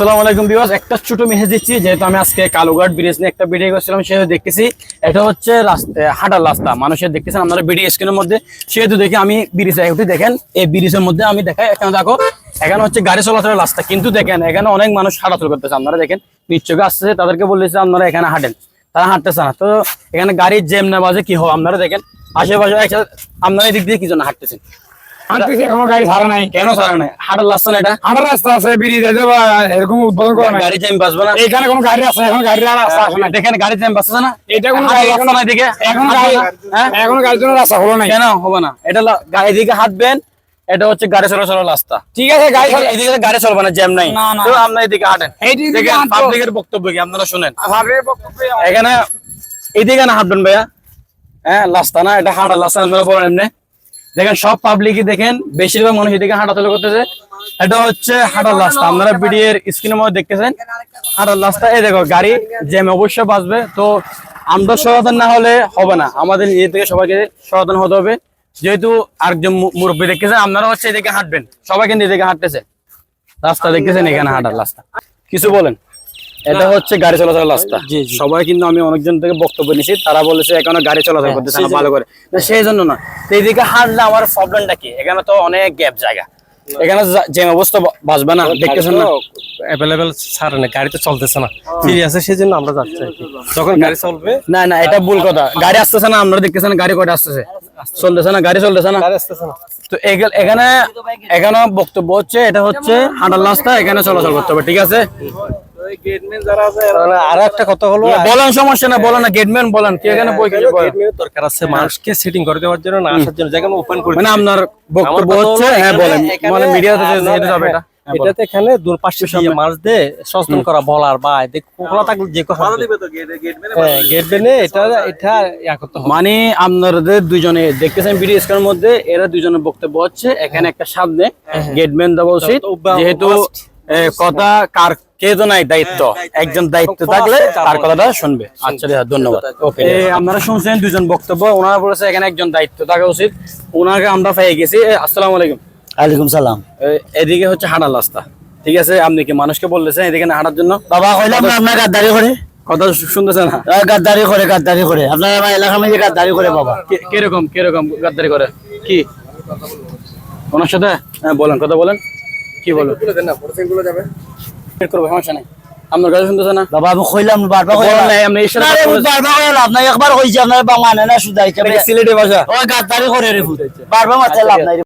আলাইকুম বিওয়াস একটা ছোট মেসেজ দিচ্ছি, যেহেতু আমি আজকে কালুঘাট ব্রিজ নিয়ে একটা ভিডিও করছিলাম, সেহেতু দেখতেছি, এটা হচ্ছে হাঁটার রাস্তা, মানুষের দেখতেছেন আপনারা ভিডিও স্ক্রিনের মধ্যে, সেহেতু আমি দেখেন, এই ব্রিজের মধ্যে আমি দেখাই, এখানে দেখো, এখানে হচ্ছে গাড়ি চলাচলের রাস্তা, কিন্তু দেখেন, এখানে অনেক মানুষ হাঁটাচল করতেছে, আপনারা দেখেন, নিশ্চয়ই আসতেছে, তাদেরকে বলতেছে আপনারা এখানে হাঁটেন, তারা হাঁটতেছে না, তো এখানে গাড়ির জ্যাম না কি হবে, আপনারা দেখেন, আশেপাশে আপনারা এদিক দিয়ে কি জন্য হাঁটতেছেন? এখনও গাড়ি ছাড়া নাই। কেন ছাড়া নাই? হাঁটার রাস্তা না এটা? হাঁটার রাস্তা আছে আছে বা এরকম উদ্বোধন করা নাই। গাড়ি জ্যাম বাজবে না? এইখানে কোনো গাড়ি আছে এখন গাড়ি রাস্তা আসে না দেখেন গাড়ি জ্যাম বাজছে না? এটা কোনো গাড়ি রাস্তা না এদিকে এখন গাড়ি হ্যাঁ? এখন গাড়ির জন্য রাস্তা হলো নাই। কেন হবে না? এটা এদিকে হাঁটবেন এটা হচ্ছে গাড়ি চলাচলের রাস্তা। ঠিক আছে গাড়ি এদিকে- গাড়ি চলবে না জ্যাম নাই। তো আপনারা এদিকে হাঁটেন। পাবলিকের বক্তব্য কি? আপনারা শুনেন। এখানে এদিকে না হাঁটবেন ভাইয়া। হ্যাঁ রাস্তা না এটা হাঁটার রাস্তা আপনারা বলেন এমনি। দেখেন সব পাবলিকই দেখেন, বেশিরভাগ মানুষ এদিকে হাঁটাচলা করতেছে। এটা হচ্ছে হাঁটার রাস্তা। আপনারা বিডিএর স্ক্রিনের মধ্যে দেখতেছেন, হাঁটার রাস্তা। এই দেখো, গাড়ি জ্যাম অবশ্যই বাঁচবে। তো আমরা সচেতন না হলে হবে না। আমাদের নিজে থেকে সবাইকে সচেতন হতে হবে। যেহেতু আরেকজন মুরব্বী দেখতেছেন আপনারা হচ্ছে এদিকে হাঁটবেন। সবাই কিন্তু এদিকে হাঁটতেছে। রাস্তা দেখতেছেন এখানে হাঁটার রাস্তা। কিছু বলেন। এটা হচ্ছে গাড়ি চলাচলের রাস্তা। সবাই কিন্তু আমি অনেকজন থেকে বক্তব্য নিছি তারা বলেছে এখানে গাড়ি চলাচল করতেছে না ভালো করে। না সেই জন্য না। এইদিকে হাঁটলে আমার প্রবলেমটা কি? এখানে তো অনেক গ্যাপ জায়গা। এখানে যে অবস্থা বাঁচবে না দেখতেছেন না? অ্যাভেলেবেল ছাড় না গাড়ি তো চলতেছে না। ফ্রি আছে সেই জন্য আমরা যাচ্ছি যখন গাড়ি চলবে না না এটা ভুল কথা। গাড়ি আসতেছে না আমরা দেখতেছেন গাড়ি কয়টা আসতেছে। চলতেছে না গাড়ি চলতেছে না। আসতেছে না। তো এখানে এখানে বক্তব্য হচ্ছে এটা হচ্ছে হাঁটার রাস্তা এখানে চলাচল করতে হবে ঠিক আছে? আরও একটা কথা হলো বলেন সমস্যা না বলেন না গেটম্যান বলেন কি এখানে বই কিছু দরকার আছে মানুষকে সেটিং করে দেওয়ার জন্য না আসার জন্য যেখানে ওপেন করে মানে আপনার বক্তব্য হচ্ছে হ্যাঁ বলেন মানে মিডিয়াতে আপনার- যেতে এটা। হ্যাঁ, এটাতে এখানে দূর পাশে দিয়ে মাছ দিয়ে সচেতন করা বলার বা খোলা থাকলে যে কথা হ্যাঁ গেট বেনে এটা এটা করতে হবে। মানে আপনাদের দুজনে দেখতেছেন ভিডিও স্ক্রিনের মধ্যে এরা দুজনের বক্তব্য হচ্ছে এখানে একটা সামনে গেটম্যান দেওয়া উচিত। যেহেতু কথা কার কে তো নাই দায়িত্ব? একজন দায়িত্ব। থাকলে তার কথাটা শুনবে। আচ্ছা ধন্যবাদ। ওকে আপনারা শুনছেন দুজন বক্তব্য ওনারা বলেছে এখানে একজন দায়িত্ব থাকা উচিত। ওনাকে আমরা পেয়ে গেছি। আসসালামু আলাইকুম। আলাইকুম সালাম। এদিকে হচ্ছে হাঁটার রাস্তা। ঠিক আছে আপনি কি মানুষকে বলতেছেন এদিকে না হাঁটার জন্য? বাবা কইলাম না আপনার গাদ্দারি করে। কথা শুনতেছে না? গাদ্দারি করে গাদ্দারি করে। আপনার আমার এলাকার মধ্যে গাদ্দারি করে বাবা। কে- কীরকম কীরকম গাদ্দারি করে? কি? ওনার সাথে? হ্যাঁ বলেন কথা বলেন। কি বলেন? বের করব সমস্যা নাই। আপনার কথা শুনতেছে না? বাবা আমি কইলাম বারবার কইলাম। নাই, আপনি ইশারা না রে, করে- বারবার কইলাম আপনার একবার কইছি আপনার বা মানে না শুধাই এটা ভাষা ওই গাদ্দারি করে রে বারবার মাথায় লাভ নাই।